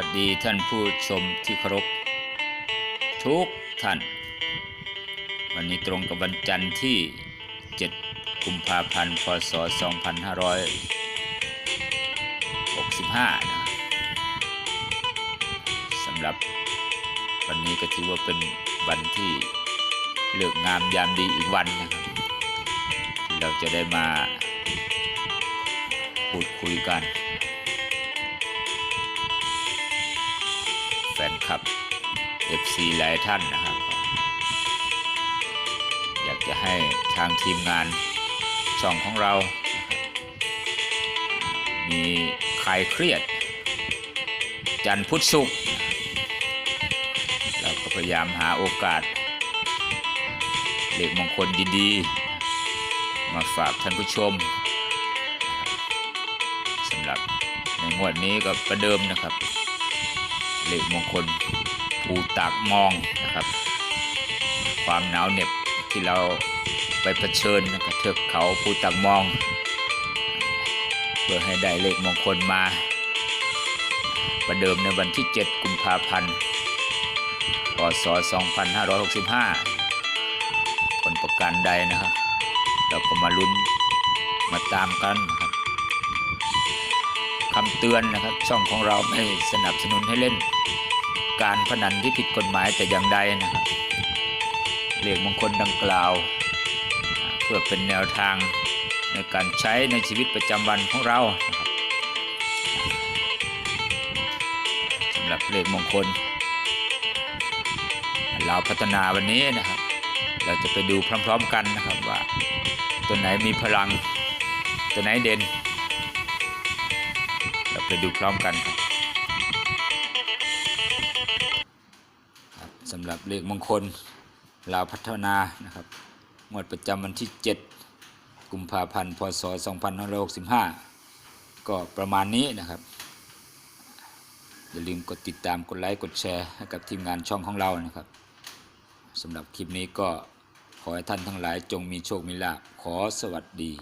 วัสดีท่านผู้ชมที่เคารพทุกท่าน วันนี้ตรงกับวันจันทร์ที่ 7 กุมภาพันธ์ พศ 2565 นะสำหรับวันนี้ก็ถือว่าเป็นวันที่เลือกงามยามดีอีกวันนะครับ เราจะได้มาพูดคุยกัน นคลับ FC หลายท่านนะครับ อยากจะให้ทางทีมงานช่องของเรา มีคลายเครียด จันพุทธศุกร์เราก็พยายามหาโอกาสเลขมงคลดีๆ มาฝากท่านผู้ชมสำหรับในงวดนี้ก็ประเดิมนะครับ เลขมงคลภูตากมองนะครับ ความหนาวเหน็บที่เราไปเผชิญนะครับเทือกเขาภูตากมอง เพื่อให้ได้เลขมงคลมา ประเดิมในวันที่ 7 กุมภาพันธ์พศ 2565 ผลประการใดนะครับ เราก็มาลุ้นมาตามกันนะครับ คำเตือนนะครับ ช่องของเราไม่สนับสนุนให้เล่น การพนันที่ผิดกฎหมายแต่อย่างใดนะครับเลขมงคลดังกล่าว เพื่อเป็นแนวทางในการใช้ในชีวิตประจำวันของเรานะครับสำหรับเลขมงคลเราพัฒนาวันนี้นะครับ เราจะไปดูพร้อมๆกันนะครับว่า ตัวไหนมีพลัง ตัวไหนเด่น ไปดูพร้อมกันครับสำหรับเลขมงคลลาวพัฒนานะครับงวดประจำวันที่ 7 กุมภาพันธ์ พศ 2565 ก็ประมาณนี้นะครับ อย่าลืมกดติดตาม กดไลค์ กดแชร์ให้กับทีมงานช่องของเรานะครับสำหรับคลิปนี้ก็ขอให้ท่านทั้งหลายจงมีโชค มีลาภขอสวัสดี